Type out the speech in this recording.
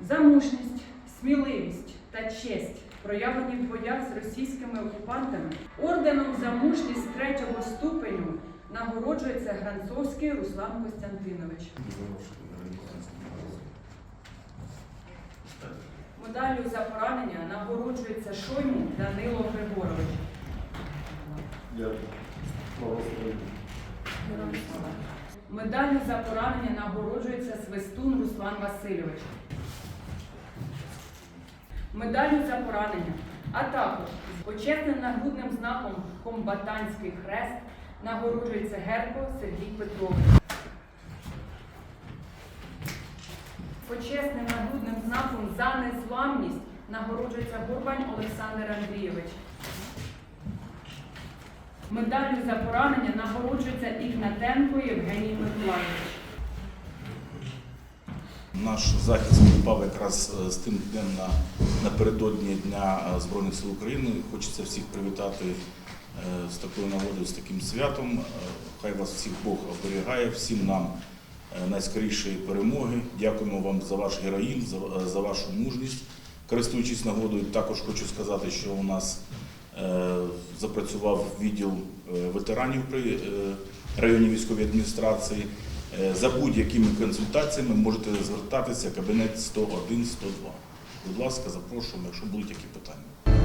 За мужність, сміливість та честь, проявлені в боях з російськими окупантами, орденом за мужність третього ступеню нагороджується Гранцовський Руслан Костянтинович. Медаллю за поранення нагороджується Шойму Данило Григорович. Медаллю за поранення нагороджується Свистун Руслан Васильович. Медаллю за поранення, а також з почесним нагрудним знаком Комбатантський хрест нагороджується Герко Сергій Петрович. Почесним нагрудним знаком за незламність нагороджується Горбань Олександр Андрійович. Медаллю за поранення нагороджується Ігнатенко Євгеній Миколайович. Наш захід співпав якраз е, з тим днем на, напередодні Дня е, Збройних сил України. Хочеться всіх привітати е, з такою нагодою, з таким святом. Хай вас всіх Бог оберігає, всім нам найскорішої перемоги. Дякуємо вам за ваш героїзм, за, за вашу мужність. Користуючись нагодою, також хочу сказати, що у нас запрацював відділ ветеранів при районній військовій адміністрації. Е, За будь-якими консультаціями можете звертатися кабінет 101 102. Будь ласка, запрошуємо, якщо будуть які питання.